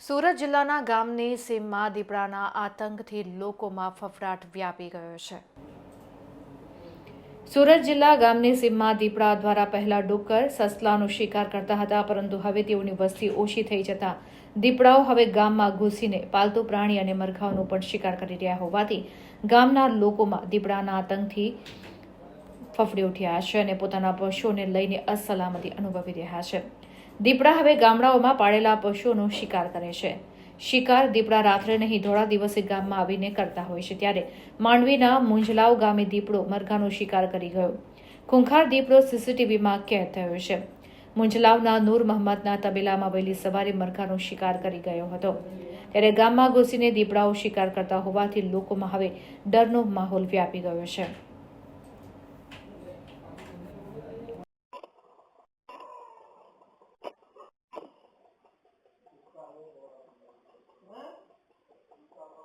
સુરત જિલ્લાના ગામની સીમમાં દીપડાના આતંકથી લોકોમાં ફફડાટ વ્યાપી ગયો છે. સુરત જિલ્લા ગામની સીમમાં દીપડા દ્વારા પહેલા ડુક્કર સસલાનો શિકાર કરતા હતા, પરંતુ હવે તેઓની વસ્તી ઓછી થઈ જતા દીપડાઓ હવે ગામમાં ઘૂસીને પાલતુ પ્રાણી અને મરઘાઓનો પણ શિકાર કરી રહ્યા હોવાથી ગામના લોકોમાં દીપડાના આતંકથી ફફડી ઉઠ્યા છે અને પોતાના પશુઓને લઈને અસલામતી અનુભવી રહ્યા છે. દીપડા હવે ગામડાઓમાં પાળેલા પશુઓનો શિકાર કરે છે. શિકાર દીપડા રાત્રે નહીં, ધોળા દિવસે ગામમાં આવીને કરતા હોય છે. ત્યારે માંડવીના મુંજલાવ ગામે દીપડો મરઘાનો શિકાર કરી ગયો. ખૂંખાર દીપડો સીસીટીવીમાં કેદ થયો છે. મુંજલાવના નૂર મહમ્મદના તબેલામાં વહેલી સવારે મરઘાનો શિકાર કરી ગયો હતો. ત્યારે ગામમાં ઘૂસીને દીપડાઓ શિકાર કરતા હોવાથી લોકોમાં હવે ડરનો માહોલ વ્યાપી ગયો છે.